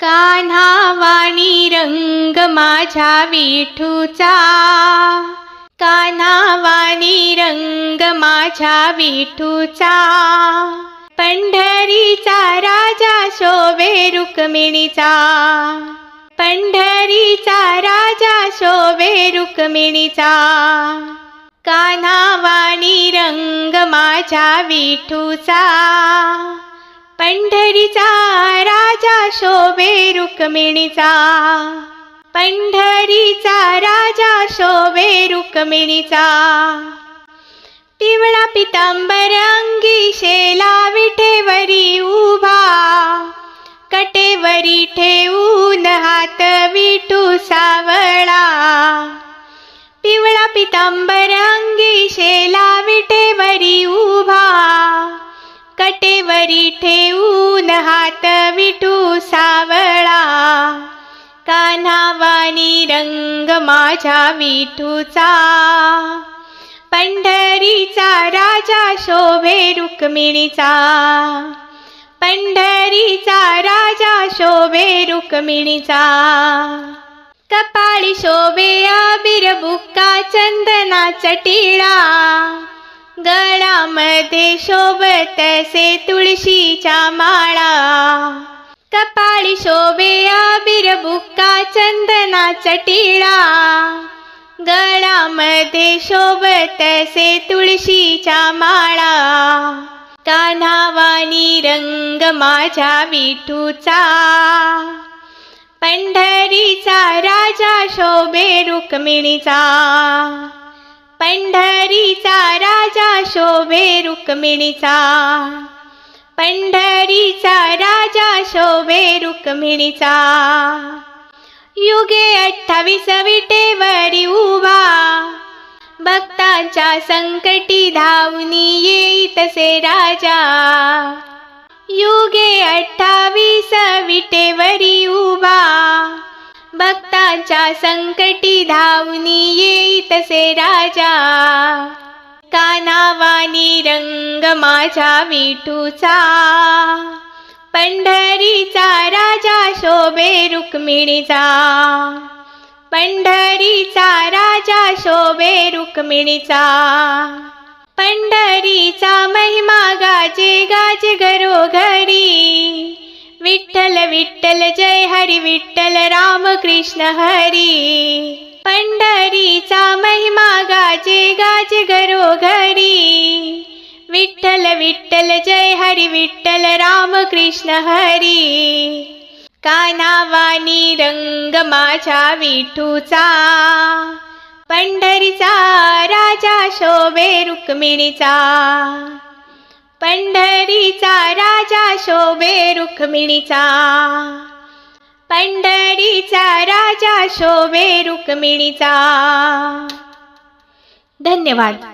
कान्हा वाणी रंग माझ्या विठूचा. कान्हा वाणी रंग माझ्या विठूचा. पंढरीचा राजा शोभे रुक्मिणीचा. पंढरीचा राजा शोभे रुक्मिणीचा. कान्हा वाणी रंग माझ्या विठूचा. पंढरीचा राजा शोभे रुक्मिणीचा. पंढरीचा राजा शोभे रुक्मिणीचा. पिवळा पितांबर अंगी शेला विठेवरी उभा. कटेवरी ठेवून हात विठू सावळा. पिवळा पितांबर अंगी शेला विटेवरी उभा. कटेवरी ठेवून हात विठू सावळा कान्हावानी रंग माझ्या विठूचा पंढरीचा राजा शोभे रुक्मिणीचा पंढरीचा राजा शोभे रुक्मिणीचा कपाळी शोभे आबिर बुक्का चंदनाचा टिळा गळामध्ये शोभत से तुळशीच्या माळा. कपाळी शोभे अबिर बुक्का चंदनाचा टिळा. गळामध्ये शोभत से तुळशीच्या माळा. कान्हावानी रंग माझ्या विठूचा. पंढरीचा राजा शोभे रुक्मिणीचा. शोभे रुक्मिणीचा पंढरीचा राजा शोभे रुक्मिणीचा युगे अठ्ठावीस विटेवरी उभा. भक्तांच्या संकटी धावनी येईतसे राजा. युगे अठ्ठावीस विटेवरी उभा. भक्तांच्या संकटी धावनी येईतसे राजा. कानावानी रंग माझ्या विठूचा. पंढरीचा राजा शोभे रुक्मिणीचा. पंढरीचा राजा शोभे रुक्मिणीचा. पंढरीचा महिमा गाजे गाजे घरोघरी विठ्ठल विठ्ठल जय हरी विठ्ठल राम कृष्ण हरी. पंढरीचा गाजे गाजे घरोघरी विठ्ठल विठ्ठल जय हरी विठ्ठल राम कृष्ण हरी. कानावानी रंग माझ्या विठूचा? पंढरीचा राजा शोभे रुक्मिणीचा. पंढरीचा राजा शोभे रुक्मिणीचा. पंढरीचा राजा शोभे रुक्मिणीचा. धन्यवाद.